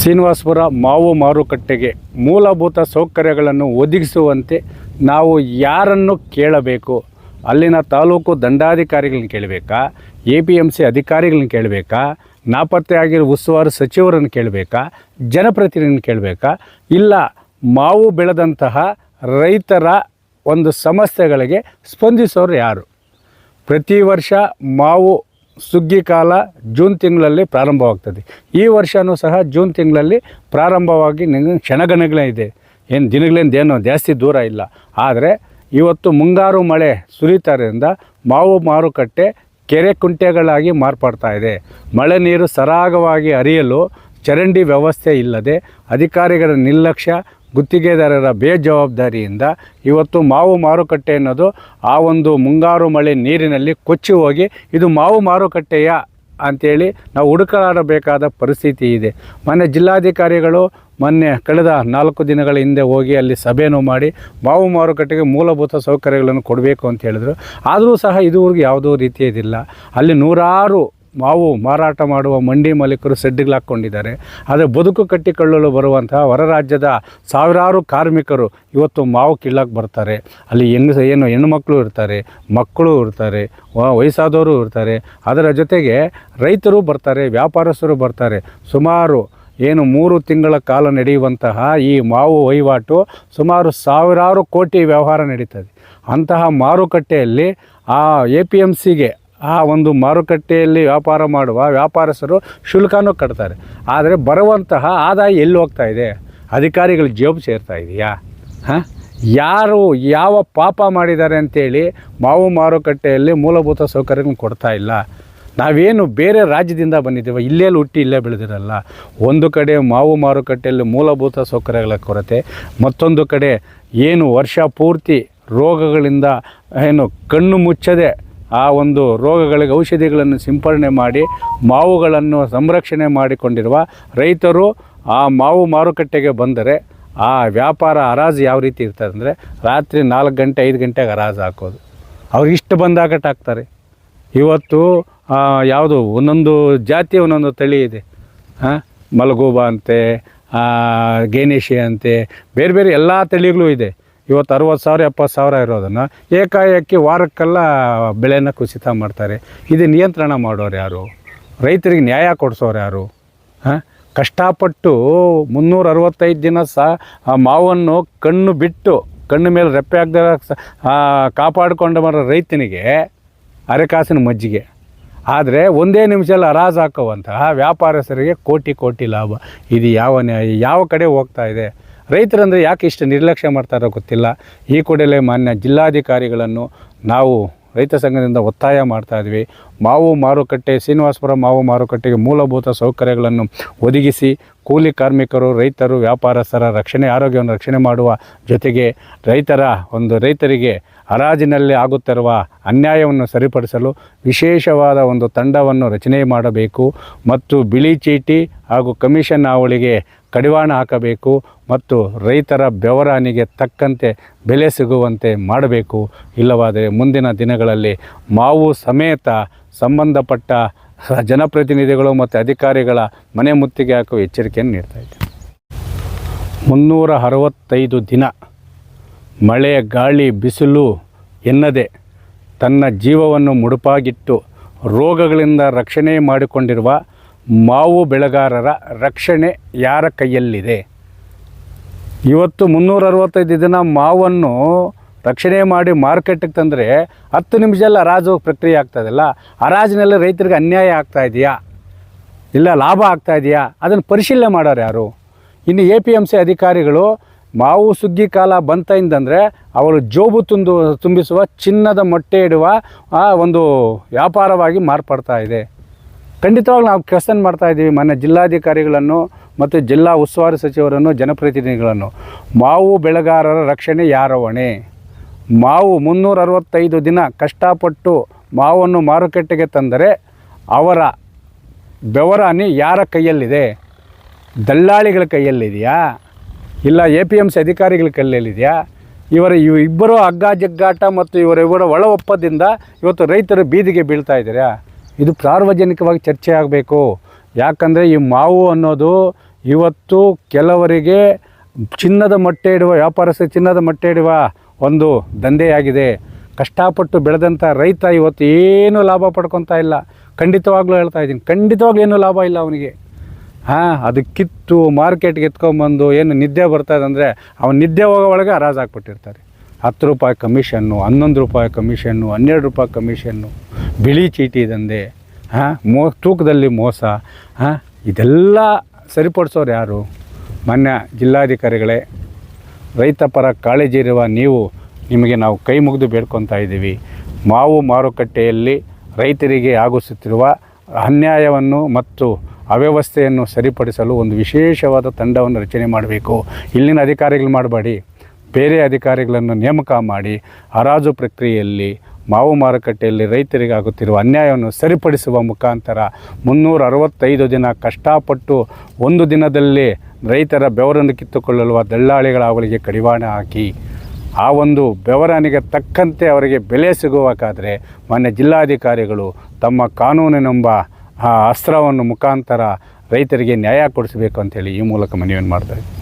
ಶ್ರೀನಿವಾಸಪುರ ಮಾವು ಮಾರುಕಟ್ಟೆಗೆ ಮೂಲಭೂತ ಸೌಕರ್ಯಗಳನ್ನು ಒದಗಿಸುವಂತೆ ನಾವು ಯಾರನ್ನು ಕೇಳಬೇಕು? ಅಲ್ಲಿನ ತಾಲೂಕು ದಂಡಾಧಿಕಾರಿಗಳನ್ನ ಕೇಳಬೇಕಾ? ಎ ಪಿ ಎಂ ಸಿ ಅಧಿಕಾರಿಗಳನ್ನ ಕೇಳಬೇಕಾ? ನಾಪತ್ತೆ ಆಗಿರೋ ಉಸ್ತುವಾರಿ ಸಚಿವರನ್ನು ಕೇಳಬೇಕಾ? ಜನಪ್ರತಿನಿಧಿನ ಕೇಳಬೇಕಾ? ಇಲ್ಲ, ಮಾವು ಬೆಳೆದಂತಹ ರೈತರ ಒಂದು ಸಮಸ್ಯೆಗಳಿಗೆ ಸ್ಪಂದಿಸೋರು ಯಾರು? ಪ್ರತಿ ವರ್ಷ ಮಾವು ಸುಗ್ಗಿ ಕಾಲ ಜೂನ್ ತಿಂಗಳಲ್ಲಿ ಪ್ರಾರಂಭವಾಗ್ತದೆ. ಈ ವರ್ಷವೂ ಸಹ ಜೂನ್ ತಿಂಗಳಲ್ಲಿ ಪ್ರಾರಂಭವಾಗಿ ನಿಮಗೆ ಕ್ಷಣಗಣಗಳೇ ಇದೆ. ಏನು ದಿನಗಳಿಂದ ಏನು ಜಾಸ್ತಿ ದೂರ ಇಲ್ಲ. ಆದರೆ ಇವತ್ತು ಮುಂಗಾರು ಮಳೆ ಸುರಿತಾರಿಂದ ಮಾವು ಮಾರುಕಟ್ಟೆ ಕೆರೆ ಕುಂಟೆಗಳಾಗಿ ಮಾರ್ಪಡ್ತಾ ಇದೆ. ಮಳೆ ನೀರು ಸರಾಗವಾಗಿ ಹರಿಯಲು ಚರಂಡಿ ವ್ಯವಸ್ಥೆ ಇಲ್ಲದೆ ಅಧಿಕಾರಿಗಳ ನಿರ್ಲಕ್ಷ್ಯ, ಗುತ್ತಿಗೆದಾರರ ಬೇಜವಾಬ್ದಾರಿಯಿಂದ ಇವತ್ತು ಮಾವು ಮಾರುಕಟ್ಟೆ ಅನ್ನೋದು ಆ ಒಂದು ಮುಂಗಾರು ಮಳೆ ನೀರಿನಲ್ಲಿ ಕೊಚ್ಚಿ ಹೋಗಿ ಇದು ಮಾವು ಮಾರುಕಟ್ಟೆಯ ಅಂಥೇಳಿ ನಾವು ಹುಡುಕಲಾಡಬೇಕಾದ ಪರಿಸ್ಥಿತಿ ಇದೆ. ಮೊನ್ನೆ ಜಿಲ್ಲಾಧಿಕಾರಿಗಳು ಮೊನ್ನೆ ಕಳೆದ ನಾಲ್ಕು ದಿನಗಳ ಹಿಂದೆ ಹೋಗಿ ಅಲ್ಲಿ ಸಭೆಯನ್ನು ಮಾಡಿ ಮಾವು ಮಾರುಕಟ್ಟೆಗೆ ಮೂಲಭೂತ ಸೌಕರ್ಯಗಳನ್ನು ಕೊಡಬೇಕು ಅಂತ ಹೇಳಿದ್ರು. ಆದರೂ ಸಹ ಇದುವರೆಗೂ ಯಾವುದೋ ರೀತಿಯದಿಲ್ಲ. ಅಲ್ಲಿ ನೂರಾರು ಮಾವು ಮಾರಾಟ ಮಾಡುವ ಮಂಡಿ ಮಾಲೀಕರು ಸೆಡ್ಡುಗಳು ಹಾಕ್ಕೊಂಡಿದ್ದಾರೆ ಆದರೆ ಬದುಕು ಕಟ್ಟಿಕೊಳ್ಳಲು ಬರುವಂತಹ ಹೊರ ರಾಜ್ಯದ ಸಾವಿರಾರು ಕಾರ್ಮಿಕರು ಇವತ್ತು ಮಾವು ಕೀಳಕ್ಕೆ ಬರ್ತಾರೆ. ಅಲ್ಲಿ ಹೆಂಗಸ ಏನು ಹೆಣ್ಣುಮಕ್ಕಳು ಇರ್ತಾರೆ, ಮಕ್ಕಳು ಇರ್ತಾರೆ ವಯಸ್ಸಾದವರು ಇರ್ತಾರೆ. ಅದರ ಜೊತೆಗೆ ರೈತರು ಬರ್ತಾರೆ, ವ್ಯಾಪಾರಸ್ಥರು ಬರ್ತಾರೆ. ಸುಮಾರು ಏನು ಮೂರು ತಿಂಗಳ ಕಾಲ ನಡೆಯುವಂತಹ ಈ ಮಾವು ವಹಿವಾಟು ಸುಮಾರು ಸಾವಿರಾರು ಕೋಟಿ ವ್ಯವಹಾರ ನಡೀತದೆ. ಅಂತಹ ಮಾರುಕಟ್ಟೆಯಲ್ಲಿ ಆ ಎ ಪಿ ಎಂ ಸಿಗೆ ಆ ಒಂದು ಮಾರುಕಟ್ಟೆಯಲ್ಲಿ ವ್ಯಾಪಾರ ಮಾಡುವ ವ್ಯಾಪಾರಸ್ಥರು ಶುಲ್ಕನೂ ಕಟ್ತಾರೆ. ಆದರೆ ಬರುವಂತಹ ಆದಾಯ ಎಲ್ಲಿ ಹೋಗ್ತಾ ಇದೆ? ಅಧಿಕಾರಿಗಳ ಜೇಬು ಸೇರ್ತಾ ಇದೆಯಾ? ಹಾಂ? ಯಾರು ಯಾವ ಪಾಪ ಮಾಡಿದ್ದಾರೆ ಅಂತೇಳಿ ಮಾವು ಮಾರುಕಟ್ಟೆಯಲ್ಲಿ ಮೂಲಭೂತ ಸೌಕರ್ಯಗಳನ್ನು ಕೊಡ್ತಾ ಇಲ್ಲ. ನಾವೇನು ಬೇರೆ ರಾಜ್ಯದಿಂದ ಬಂದಿದ್ದೇವೆ ಇಲ್ಲೇ ಹುಟ್ಟಿ ಇಲ್ಲೇ ಬೆಳೆದಿರಲ್ಲ. ಒಂದು ಕಡೆ ಮಾವು ಮಾರುಕಟ್ಟೆಯಲ್ಲಿ ಮೂಲಭೂತ ಸೌಕರ್ಯಗಳ ಕೊರತೆ, ಮತ್ತೊಂದು ಕಡೆ ಏನು ವರ್ಷ ಪೂರ್ತಿ ರೋಗಗಳಿಂದ ಏನು ಕಣ್ಣು ಮುಚ್ಚದೆ ಆ ಒಂದು ರೋಗಗಳಿಗೆ ಔಷಧಿಗಳನ್ನು ಸಿಂಪರಣೆ ಮಾಡಿ, ಮಾವುಗಳನ್ನು ಸಂರಕ್ಷಣೆ ಮಾಡಿಕೊಂಡಿರುವ ರೈತರು ಆ ಮಾವು ಮಾರುಕಟ್ಟೆಗೆ ಬಂದರೆ ಆ ವ್ಯಾಪಾರ ಹರಾಜು ಯಾವ ರೀತಿ ಇರ್ತದೆ ಅಂದರೆ ರಾತ್ರಿ ನಾಲ್ಕು ಗಂಟೆ, ಐದು ಗಂಟೆಗೆ ಹರಾಜು ಹಾಕೋದು. ಅವ್ರು ಇಷ್ಟು ಬಂದಾಗ ಹಾಕ್ತಾರೆ. ಇವತ್ತು ಯಾವುದು ಒಂದೊಂದು ಜಾತಿ, ಒಂದೊಂದು ತಳಿ ಇದೆ. ಹಾಂ ಮಲಗೂಬ ಅಂತೆ ಗೇನೇಶಿ ಅಂತೆ, ಬೇರೆ ಬೇರೆ ಎಲ್ಲ ತಳಿಗಳು ಇದೆ. ಇವತ್ತು ಅರುವತ್ತು ಸಾವಿರ, ಎಪ್ಪತ್ತು ಸಾವಿರ ಇರೋದನ್ನು ಏಕಾಏಕಿ ವಾರಕ್ಕೆಲ್ಲ ಬೆಳೆನ ಕುಸಿತ ಮಾಡ್ತಾರೆ. ಇದು ನಿಯಂತ್ರಣ ಮಾಡೋರು ಯಾರು? ರೈತರಿಗೆ ನ್ಯಾಯ ಕೊಡಿಸೋರು ಯಾರು? ಹಾಂ? ಕಷ್ಟಪಟ್ಟು ಮುನ್ನೂರ ಅರವತ್ತೈದು ದಿನ ಸಹ ಆ ಮಾವನ್ನು ಕಣ್ಣು ಬಿಟ್ಟು, ಕಣ್ಣು ಮೇಲೆ ರೆಪ್ಪೆ ಆಗದ ಕಾಪಾಡಿಕೊಂಡು ಬರೋ ರೈತನಿಗೆ ಅರೆಕಾಸಿನ ಮಜ್ಜಿಗೆ. ಆದರೆ ಒಂದೇ ನಿಮಿಷದಲ್ಲಿ ಹರಾಜು ಹಾಕುವಂತಹ ವ್ಯಾಪಾರಸ್ಥರಿಗೆ ಕೋಟಿ ಕೋಟಿ ಲಾಭ. ಇದು ಯಾವ ನ್ಯಾಯ, ಯಾವ ಕಡೆ ಹೋಗ್ತಾ ಇದೆ? ರೈತರಂದರೆ ಯಾಕೆ ಇಷ್ಟು ನಿರ್ಲಕ್ಷ್ಯ ಮಾಡ್ತಾರೋ ಗೊತ್ತಿಲ್ಲ. ಈ ಕೂಡಲೇ ಮಾನ್ಯ ಜಿಲ್ಲಾಧಿಕಾರಿಗಳನ್ನು ನಾವು ರೈತ ಸಂಘದಿಂದ ಒತ್ತಾಯ ಮಾಡ್ತಾ ಇದ್ವಿ. ಮಾವು ಮಾರುಕಟ್ಟೆ, ಶ್ರೀನಿವಾಸಪುರ ಮಾವು ಮಾರುಕಟ್ಟೆಗೆ ಮೂಲಭೂತ ಸೌಕರ್ಯಗಳನ್ನು ಒದಗಿಸಿ ಕೂಲಿ ಕಾರ್ಮಿಕರು, ರೈತರು, ವ್ಯಾಪಾರಸ್ಥರ ರಕ್ಷಣೆ, ಆರೋಗ್ಯವನ್ನು ರಕ್ಷಣೆ ಮಾಡುವ ಜೊತೆಗೆ ರೈತರ ಒಂದು ರೈತರಿಗೆ ಹರಾಜಿನಲ್ಲಿ ಆಗುತ್ತಿರುವ ಅನ್ಯಾಯವನ್ನು ಸರಿಪಡಿಸಲು ವಿಶೇಷವಾದ ಒಂದು ತಂಡವನ್ನು ರಚನೆ ಮಾಡಬೇಕು. ಮತ್ತು ಬಿಳಿ ಚೀಟಿ ಹಾಗೂ ಕಮಿಷನ್ ಹಾವಳಿಗೆ ಕಡಿವಾಣ ಹಾಕಬೇಕು ಮತ್ತು ರೈತರ ಬೆವರಾನಿಗೆ ತಕ್ಕಂತೆ ಬೆಲೆ ಸಿಗುವಂತೆ ಮಾಡಬೇಕು. ಇಲ್ಲವಾದರೆ ಮುಂದಿನ ದಿನಗಳಲ್ಲಿ ಮಾವು ಸಮೇತ ಸಂಬಂಧಪಟ್ಟ ಜನಪ್ರತಿನಿಧಿಗಳು ಮತ್ತು ಅಧಿಕಾರಿಗಳ ಮನೆ ಮುತ್ತಿಗೆ ಹಾಕುವ ಎಚ್ಚರಿಕೆಯನ್ನು ನೀಡ್ತಾ ಇದ್ದೇನೆ. ಮುನ್ನೂರ ಅರವತ್ತೈದು ದಿನ ಮಳೆ, ಗಾಳಿ, ಬಿಸಿಲು ಎನ್ನದೆ ತನ್ನ ಜೀವವನ್ನು ಮುಡುಪಾಗಿಟ್ಟು ರೋಗಗಳಿಂದ ರಕ್ಷಣೆ ಮಾಡಿಕೊಂಡಿರುವ ಮಾವು ಬೆಳೆಗಾರರ ರಕ್ಷಣೆ ಯಾರ ಕೈಯಲ್ಲಿದೆ? ಇವತ್ತು ಮುನ್ನೂರ ಅರವತ್ತೈದು ದಿನ ಮಾವನ್ನು ರಕ್ಷಣೆ ಮಾಡಿ ಮಾರ್ಕೆಟಿಗೆ ತಂದರೆ ಹತ್ತು ನಿಮಿಷದಲ್ಲಿ ಹರಾಜು ಪ್ರಕ್ರಿಯೆ ಆಗ್ತದಲ್ಲ ಹರಾಜಿನಲ್ಲಿ ರೈತರಿಗೆ ಅನ್ಯಾಯ ಆಗ್ತಾ ಇದೆಯಾ? ಇಲ್ಲ ಲಾಭ ಆಗ್ತಾ ಇದೆಯಾ? ಅದನ್ನು ಪರಿಶೀಲನೆ ಮಾಡೋರು ಯಾರು? ಇನ್ನು ಎ ಪಿ ಎಂ ಸಿ ಅಧಿಕಾರಿಗಳು ಮಾವು ಸುಗ್ಗಿ ಕಾಲ ಬಂತಂದಂದರೆ ಅವರು ಜೋಬು ತುಂದು ತುಂಬಿಸುವ ಚಿನ್ನದ ಮೊಟ್ಟೆ ಇಡುವ ಒಂದು ವ್ಯಾಪಾರವಾಗಿ ಮಾರ್ಪಡ್ತಾ ಇದೆ. ಖಂಡಿತವಾಗಿ ನಾವು ಕ್ವೆಶನ್ ಮಾಡ್ತಾ ಇದ್ದೀವಿ. ಮೊನ್ನೆ ಜಿಲ್ಲಾಧಿಕಾರಿಗಳನ್ನು ಮತ್ತು ಜಿಲ್ಲಾ ಉಸ್ತುವಾರಿ ಸಚಿವರನ್ನು, ಜನಪ್ರತಿನಿಧಿಗಳನ್ನು. ಮಾವು ಬೆಳೆಗಾರರ ರಕ್ಷಣೆ ಯಾರ ಹೊಣೆ ಮಾವು ಮುನ್ನೂರ ಅರವತ್ತೈದು ದಿನ ಕಷ್ಟಪಟ್ಟು ಮಾವನ್ನು ಮಾರುಕಟ್ಟೆಗೆ ತಂದರೆ ಅವರ ಬೆವರಾನಿ ಯಾರ ಕೈಯಲ್ಲಿದೆ? ದಲ್ಲಾಳಿಗಳ ಕೈಯಲ್ಲಿದೆಯಾ? ಇಲ್ಲ ಎ ಪಿ ಎಂ ಸಿ ಅಧಿಕಾರಿಗಳ ಕೈಯಲ್ಲಿದೆಯಾ? ಇವರ ಇವು ಇಬ್ಬರು ಹಗ್ಗ ಜಗ್ಗಾಟ ಮತ್ತು ಇವರಿಬ್ಬರ ಒಳ ಒಪ್ಪದಿಂದ ಇವತ್ತು ರೈತರು ಬೀದಿಗೆ ಬೀಳ್ತಾ ಇದ್ದೀರಾ? ಇದು ಸಾರ್ವಜನಿಕವಾಗಿ ಚರ್ಚೆ ಆಗಬೇಕು. ಯಾಕಂದರೆ ಈ ಮಾವು ಅನ್ನೋದು ಇವತ್ತು ಕೆಲವರಿಗೆ ಚಿನ್ನದ ಮೊಟ್ಟೆ ಇಡುವ, ವ್ಯಾಪಾರಸ್ಥರು ಚಿನ್ನದ ಮೊಟ್ಟೆ ಇಡುವ ಒಂದು ದಂಧೆಯಾಗಿದೆ. ಕಷ್ಟಪಟ್ಟು ಬೆಳೆದಂಥ ರೈತ ಇವತ್ತು ಏನೂ ಲಾಭ ಪಡ್ಕೊತಾ ಇಲ್ಲ. ಖಂಡಿತವಾಗ್ಲೂ ಹೇಳ್ತಾ ಇದ್ದೀನಿ, ಖಂಡಿತವಾಗ್ಲೂ ಏನೂ ಲಾಭ ಇಲ್ಲ ಅವನಿಗೆ. ಹಾಂ, ಅದು ಕಿತ್ತು ಮಾರ್ಕೆಟ್ಗೆ ಎತ್ಕೊಂಬಂದು ಏನು ನಿದ್ದೆ ಬರ್ತದೆ ಅಂದರೆ ಅವನು ನಿದ್ದೆ ಹೋಗೋ ಒಳಗೆ ಹರಾಜಾಗ್ಬಿಟ್ಟಿರ್ತಾರೆ. ಹತ್ತು ರೂಪಾಯಿ ಕಮಿಷನ್ನು, ಹನ್ನೊಂದು ರೂಪಾಯಿ ಕಮಿಷನ್ನು, ಹನ್ನೆರಡು ರೂಪಾಯಿ ಕಮಿಷನ್ನು. ಬಿಳಿ ಚೀಟಿ ದಂಧೆ, ಹಾಂ, ಮೋ, ತೂಕದಲ್ಲಿ ಮೋಸ, ಹಾಂ, ಇದೆಲ್ಲ ಸರಿಪಡಿಸೋರು ಯಾರು? ಮಾನ್ಯ ಜಿಲ್ಲಾಧಿಕಾರಿಗಳೇ, ರೈತ ಪರ ಕಾಳಜಿ ಇರುವ ನೀವು, ನಿಮಗೆ ನಾವು ಕೈ ಮುಗಿದು ಬೇಡ್ಕೊತಾ ಇದ್ದೀವಿ. ಮಾವು ಮಾರುಕಟ್ಟೆಯಲ್ಲಿ ರೈತರಿಗೆ ಆಗಿಸುತ್ತಿರುವ ಅನ್ಯಾಯವನ್ನು ಮತ್ತು ಅವ್ಯವಸ್ಥೆಯನ್ನು ಸರಿಪಡಿಸಲು ಒಂದು ವಿಶೇಷವಾದ ತಂಡವನ್ನು ರಚನೆ ಮಾಡಬೇಕು. ಇಲ್ಲಿನ ಅಧಿಕಾರಿಗಳು ಮಾಡಬೇಡಿ. ಬೇರೆ ಅಧಿಕಾರಿಗಳನ್ನು ನೇಮಕ ಮಾಡಿ, ಹರಾಜು ಪ್ರಕ್ರಿಯೆಯಲ್ಲಿ ಮಾವು ಮಾರುಕಟ್ಟೆಯಲ್ಲಿ ರೈತರಿಗೆ ಆಗುತ್ತಿರುವ ಅನ್ಯಾಯವನ್ನು ಸರಿಪಡಿಸುವ ಮುಖಾಂತರ ಮುನ್ನೂರ ಅರವತ್ತೈದು ದಿನ ಕಷ್ಟಪಟ್ಟು ಒಂದು ದಿನದಲ್ಲಿ ರೈತರ ಬೆವರನ್ನು ಕಿತ್ತುಕೊಳ್ಳಲು ದಳ್ಳಾಳಿಗಳ ಅವಳಿಗೆ ಕಡಿವಾಣ ಹಾಕಿ. ಆ ಒಂದು ಬೆವರನಿಗೆ ತಕ್ಕಂತೆ ಅವರಿಗೆ ಬೆಲೆ ಸಿಗುವಾಗಾದರೆ ಮಾನ್ಯ ಜಿಲ್ಲಾಧಿಕಾರಿಗಳು ತಮ್ಮ ಕಾನೂನಿನೆಂಬ ಆ ಅಸ್ತ್ರವನ್ನು ಮುಖಾಂತರ ರೈತರಿಗೆ ನ್ಯಾಯ ಕೊಡಿಸಬೇಕು ಅಂತೇಳಿ ಈ ಮೂಲಕ ಮನವಿಯನ್ನು ಮಾಡ್ತಾರೆ